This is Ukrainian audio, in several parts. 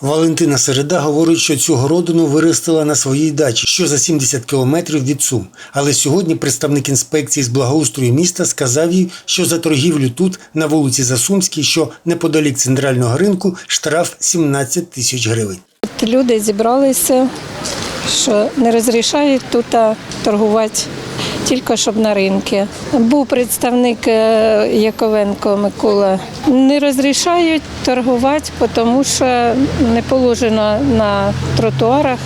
Валентина Середа говорить, що цю городину виростила на своїй дачі, що за 70 кілометрів від Сум. Але сьогодні представник інспекції з благоустрою міста сказав їй, що за торгівлю тут, на вулиці Засумській, що неподалік центрального ринку, штраф 17 тисяч гривень. Люди зібралися, що не розрішають тут торгувати тільки щоб на ринку. Був представник е, Яковенко Микола. Не розрішають торгувати, тому що не положено на тротуарах.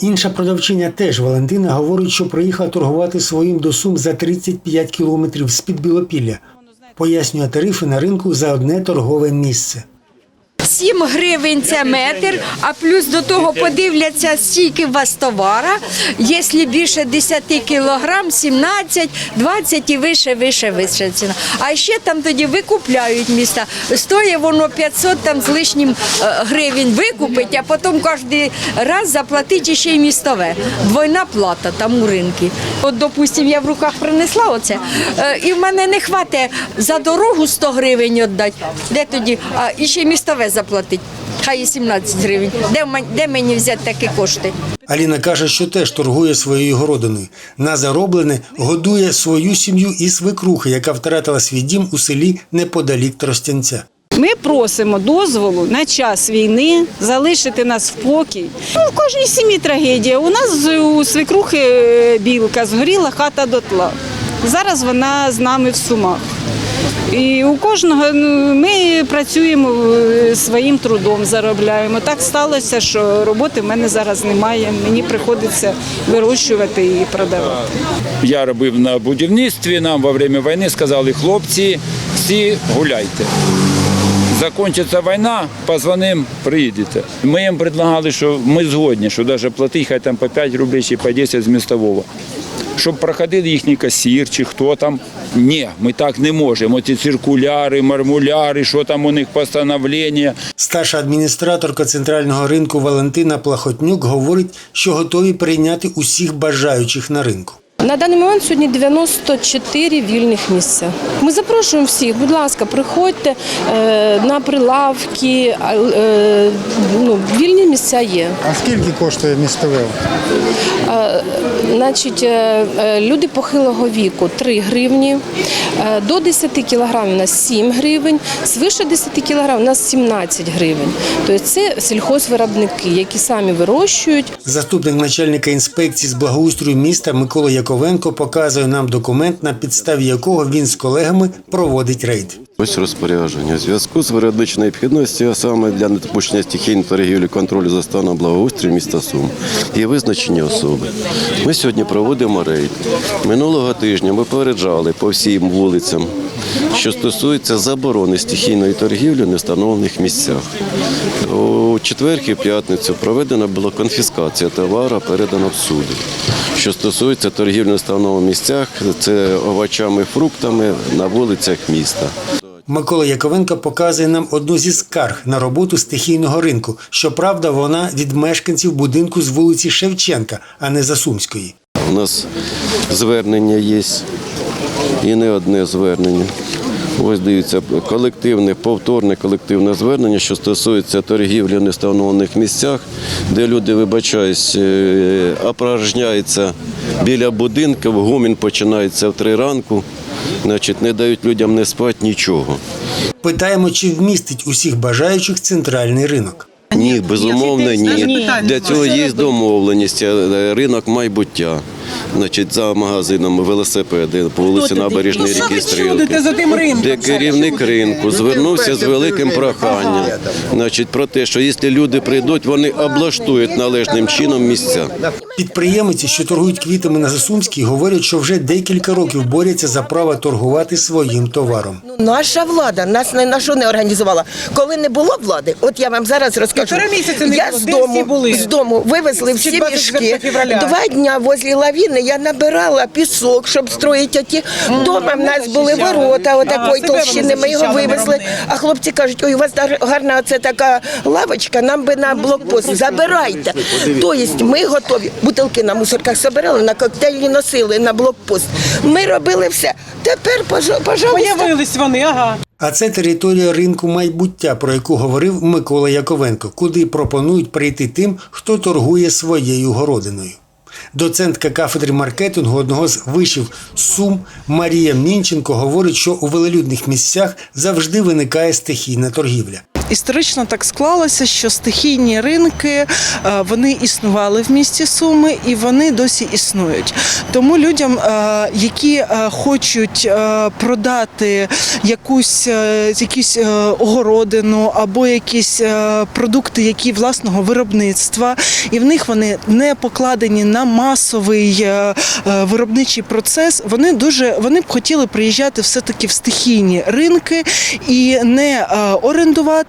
Інша продавчиня теж Валентина говорить, що приїхала торгувати своїм до Сум за 35 кілометрів з-під Білопілля. Пояснює тарифи на ринку за одне торгове місце. 7 гривень це метр, а плюс до того подивляться, скільки у вас товара. Якщо більше 10 кілограм, 17, 20 і вище, вище, вище ціна. А ще там тоді викупляють міста. Стоїть воно 500 там з лишнім е, гривень викупить, а потім кожен раз заплатить ще й містове. Двойна плата там у ринку. От, допустим, я в руках принесла оце, е, і в мене не хватить за дорогу 100 гривень віддати. Де тоді? А і ще містове заплатить. Хай і 17 гривень. Де, де мені взяти такі кошти? Аліна каже, що теж торгує своєю городиною. На зароблене годує свою сім'ю і свекрухи, яка втратила свій дім у селі неподалік Тростянця. Ми просимо дозволу на час війни залишити нас в спокій. Ну, в кожній сім'ї трагедія. У нас з- у свекрухи е, білка згоріла хата дотла. Зараз вона з нами в сумах. І у кожного ну, ми працюємо е, своїм трудом, заробляємо. Так сталося, що роботи в мене зараз немає. Мені приходиться вирощувати і продавати. Я робив на будівництві, нам во время війни сказали, хлопці, всі гуляйте. Закінчиться війна, позвонимо, приїдете. Ми їм предлагали, що ми згодні, що навіть платити хай там по 5 рублей чи по 10 з містового. Щоб проходив їхній касір чи хто там. Ні, ми так не можемо. Ці циркуляри, мармуляри, що там у них постановлення. Старша адміністраторка центрального ринку Валентина Плахотнюк говорить, що готові прийняти усіх бажаючих на ринку. На даний момент сьогодні 94 вільних місця. Ми запрошуємо всіх, будь ласка, приходьте е, на прилавки, е, ну, вільні місця є. А скільки коштує містове? Е, Значить, люди похилого віку 3 гривні, до 10 кілограмів у нас 7 гривень, свише 10 кілограмів у нас 17 гривень. Тобто це сільхозвиробники, які самі вирощують. Заступник начальника інспекції з благоустрою міста Микола Яковенко показує нам документ, на підставі якого він з колегами проводить рейд. Ось розпорядження. У зв'язку з виробничою необхідністю, а саме для недопущення стихійної торгівлі контролю за станом благоустрою міста Сум і визначені особи. Ми сьогодні проводимо рейд. Минулого тижня ми попереджали по всім вулицям, що стосується заборони стихійної торгівлі в невстановлених місцях. У четвер і п'ятницю проведена була конфіскація товару, передана в суди. Що стосується торгівлі в невстановлених місцях, це овочами, фруктами на вулицях міста. Микола Яковенко показує нам одну зі скарг на роботу стихійного ринку. Щоправда, вона від мешканців будинку з вулиці Шевченка, а не Засумської. У нас звернення є і не одне звернення. Ось дивіться, колективне, повторне колективне звернення, що стосується торгівлі в невстановлених місцях, де люди, вибачаюсь, е, опорожняються біля будинків, гомін починається в три ранку, значить, не дають людям не спати нічого. Питаємо, чи вмістить усіх бажаючих центральний ринок. Ні, безумовно, ні. Для цього є домовленість, е, ринок майбуття. Значить, за магазином велосипеди по вулиці Набережної ріки Стрілки. Де керівник ринку звернувся з великим проханням. Значить, про те, що якщо люди прийдуть, вони облаштують належним чином місця. Підприємці, що торгують квітами на Засумській, говорять, що вже декілька років борються за право торгувати своїм товаром. Наша влада нас не на що не організувала. Коли не було влади, от я вам зараз розкажу. Я було. з дому, були? з дому вивезли всі 24 мішки. Два дня возле лавіни я набирала пісок, щоб строїти оті. Дома в нас були ворота отакої толщини. Ми його вивезли. А хлопці кажуть, ой, у вас дар- гарна оце така лавочка, нам би на блокпост. Забирайте. Тобто ми готові. Бутилки на мусорках збирали, на коктейлі носили на блокпост. Ми робили все. Тепер, пожа- пожалуйста, Появились вони, ага. А це територія ринку майбуття, про яку говорив Микола Яковенко, куди пропонують прийти тим, хто торгує своєю городиною. Доцентка кафедри маркетингу одного з вишів Сум Марія Мінченко говорить, що у велелюдних місцях завжди виникає стихійна торгівля. Історично так склалося, що стихійні ринки е, вони існували в місті Суми і вони досі існують. Тому людям, е, які е, хочуть продати якусь, якусь е, огородину або якісь продукти, які власного виробництва, і в них вони не покладені на масовий виробничий процес, вони дуже вони б хотіли приїжджати все-таки в стихійні ринки і не е,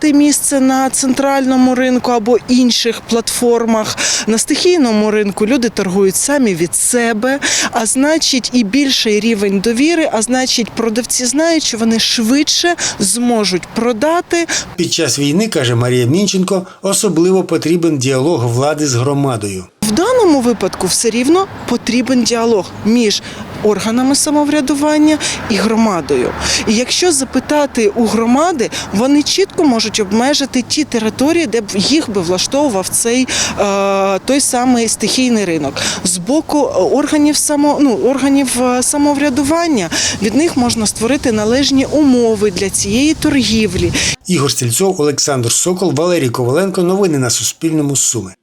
орендувати місце на центральному ринку або інших платформах. На стихійному ринку люди торгують самі від себе, а значить, і більший рівень довіри, а значить, продавці знають, що вони швидше зможуть продати Під час війни, каже Марія Мінченко, особливо потрібен діалог влади з громадою. В даному випадку все рівно потрібен діалог між органами самоврядування і громадою. І якщо запитати у громади, вони чітко можуть обмежити ті території, де б їх би влаштовував цей е, той самий стихійний ринок. З боку органів само, ну, органів е, самоврядування від них можна створити належні умови для цієї торгівлі. Ігор Стільцов, Олександр Сокол, Валерій Коваленко. Новини на Суспільному. Суми.